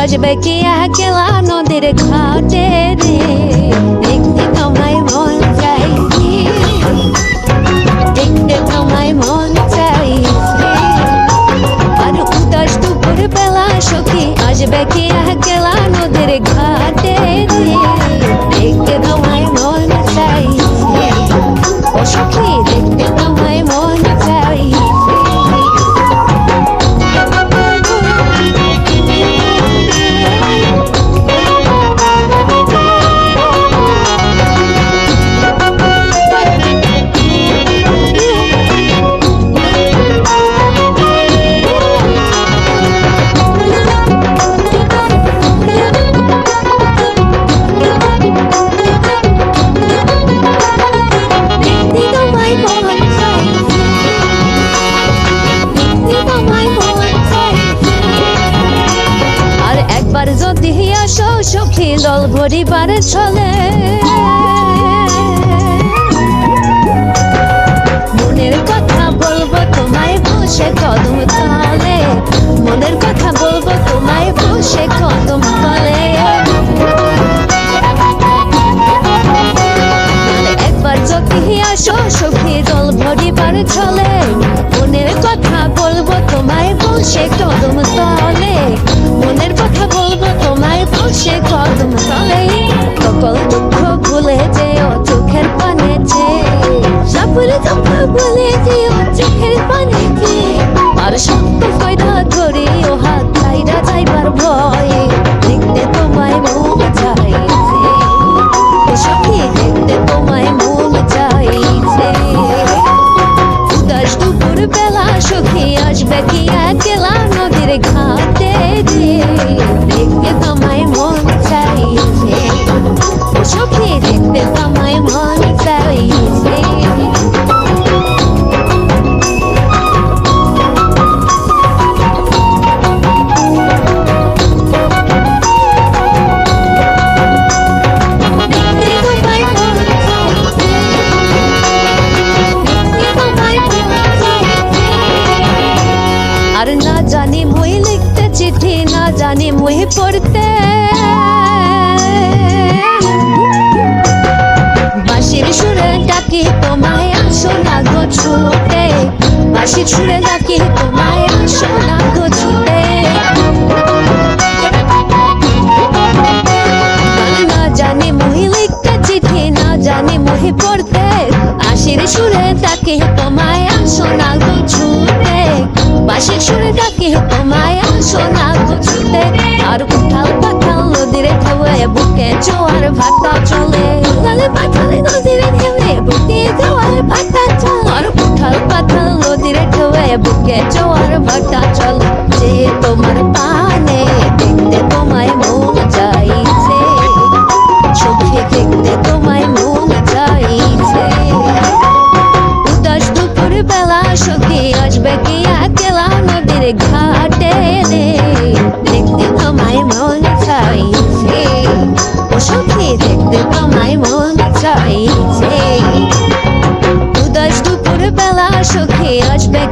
আসবে কি একলা নদীর ঘাটে রে দেখতে তোমায় মন চাই দেখতে তোমায় মন চাই আর উদাস দুপুর বেলা সখী আসবে কি একলা নদীর ঘাটে রে। আর যদি আসো, সখী দল ভরিবার চলে মনের কথা বলব, তোমায় বসে কদম তলে। মনের কথা বলব, তোমায় বসে কদম তলে। একবার যদি আসো, সখী দল ভরিবার চলে আর না জানি মই লিখতে চিঠি, না জানি মই পড়তে। বাঁশির সুরে ডাকি, তোমায় আসো না গো ছুটে। বাঁশির সুরে ডাকি, তোমায় আসো না গো ছুটে। না জানি মই লিখতে চিঠি, না জানি মই পড়তে। আশির সুরে ডাকি তোমায় তোমায় আসো না গো ছুটে আর উঠাল পাঠাল নদীরে ঢেউয়ে বুকে জোয়ার ভাটা চলে। উঠালে পাঠালে নদীরে ঢেউয়ে বুকে জোয়ার ভাটা চলে। আর উঠাল পাঠাল নদীরে ঢেউয়ে বুকে জোয়ার ভাটা চলে। যে তোমার পানে দেখতে তোমায় মন চাইছে, চোখে দেখতে তোমায় মন চাইছে। উদাস দুপুর বেলা সখী আসবে কি একলা নদীর ঘাটে রে দেখতে তোমায় মন চাইছে। ও সখী, দেখতে তোমায় মন চাইছে। উদাস দুপুর বেলা সখী আসবে